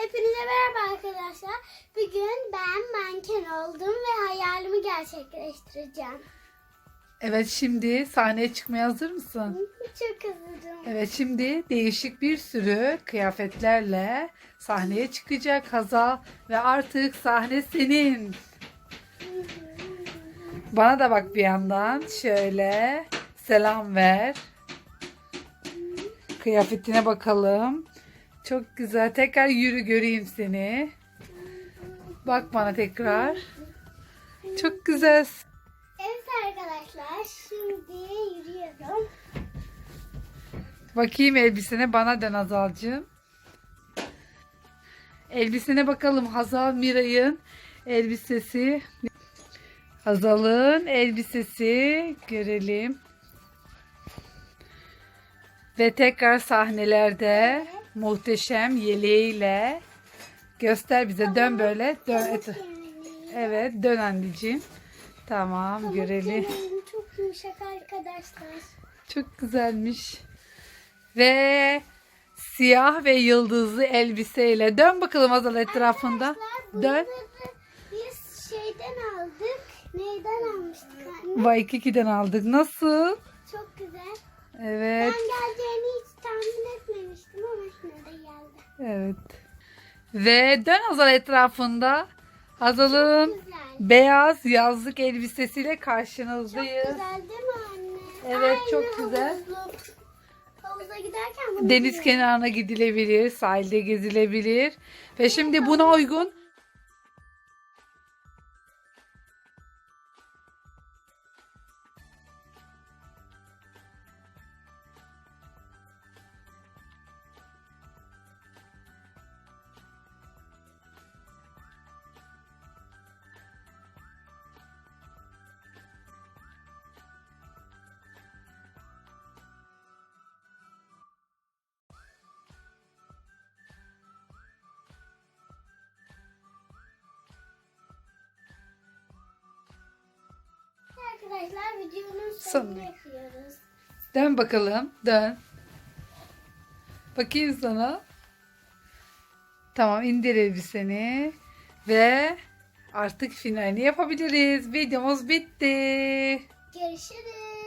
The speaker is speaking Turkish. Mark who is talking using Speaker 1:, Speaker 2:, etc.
Speaker 1: Hepinize merhaba arkadaşlar. Bugün ben manken oldum ve hayalimi gerçekleştireceğim.
Speaker 2: Evet şimdi sahneye çıkmaya hazır mısın?
Speaker 1: Çok hazırım.
Speaker 2: Evet şimdi değişik bir sürü kıyafetlerle sahneye çıkacak Hazal ve artık sahne senin. Bana da bak bir yandan şöyle selam ver. Kıyafetine bakalım. Çok güzel. Tekrar yürü göreyim seni. Bak bana tekrar. Çok güzel.
Speaker 1: Evet arkadaşlar şimdi yürüyorum.
Speaker 2: Bakayım elbisene bana dön Hazal'cığım. Elbisene bakalım Hazal Miray'ın elbisesi. Hazal'ın elbisesi görelim. Ve tekrar sahnelerde muhteşem yeleğiyle göster bize dön böyle dön. et- Evet dön anneciğim. Tamam görelim.
Speaker 1: Çok yumuşak arkadaşlar.
Speaker 2: Çok güzelmiş. Ve siyah ve yıldızlı elbiseyle dön bakalım Azal etrafında.
Speaker 1: Arkadaşlar
Speaker 2: Dön.
Speaker 1: bunları biz şeyden aldık. Neyden almıştık anne?
Speaker 2: Vaikiki'den aldık. Nasıl?
Speaker 1: Çok güzel.
Speaker 2: Evet.
Speaker 1: Ben geleceğini hiç tahmin etmemiştim ama şimdi de geldi.
Speaker 2: Evet. Ve dön Azal etrafında. Hazal'ın beyaz yazlık elbisesiyle
Speaker 1: Çok
Speaker 2: karşınızdayız.
Speaker 1: güzel değil mi anne?
Speaker 2: Evet,
Speaker 1: Aynı
Speaker 2: çok güzel.
Speaker 1: havuzluk. Havuza giderken
Speaker 2: Deniz kenarına gidilebilir, sahilde gezilebilir. Ve şimdi buna uygun
Speaker 1: Arkadaşlar videonun
Speaker 2: Sonuna.
Speaker 1: yapıyoruz.
Speaker 2: Dön bakalım. Dön. Bakayım sana. Tamam indir elbiseni. Ve artık finalini yapabiliriz. Videomuz bitti.
Speaker 1: Görüşürüz.